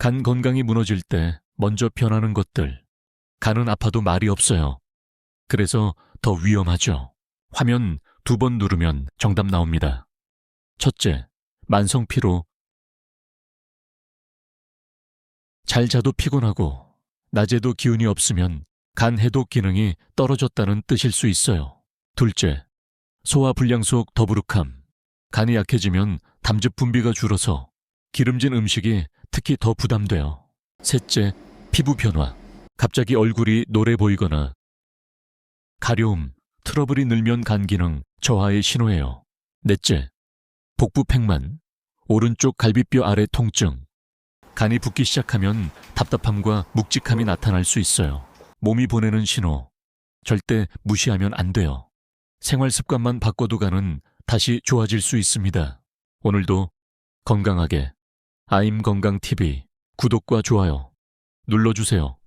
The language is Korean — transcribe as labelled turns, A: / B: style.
A: 간 건강이 무너질 때 먼저 변하는 것들. 간은 아파도 말이 없어요. 그래서 더 위험하죠. 화면 두 번 누르면 정답 나옵니다. 첫째, 만성 피로. 잘 자도 피곤하고 낮에도 기운이 없으면 간 해독 기능이 떨어졌다는 뜻일 수 있어요. 둘째, 소화 불량 속 더부룩함. 간이 약해지면 담즙 분비가 줄어서 기름진 음식이 특히 더 부담돼요. 셋째, 피부 변화. 갑자기 얼굴이 노래 보이거나 가려움, 트러블이 늘면 간 기능 저하의 신호예요. 넷째, 복부 팽만. 오른쪽 갈비뼈 아래 통증. 간이 붓기 시작하면 답답함과 묵직함이 나타날 수 있어요. 몸이 보내는 신호. 절대 무시하면 안 돼요. 생활 습관만 바꿔도 간은 다시 좋아질 수 있습니다. 오늘도 건강하게 아임 건강 TV 구독과 좋아요 눌러주세요.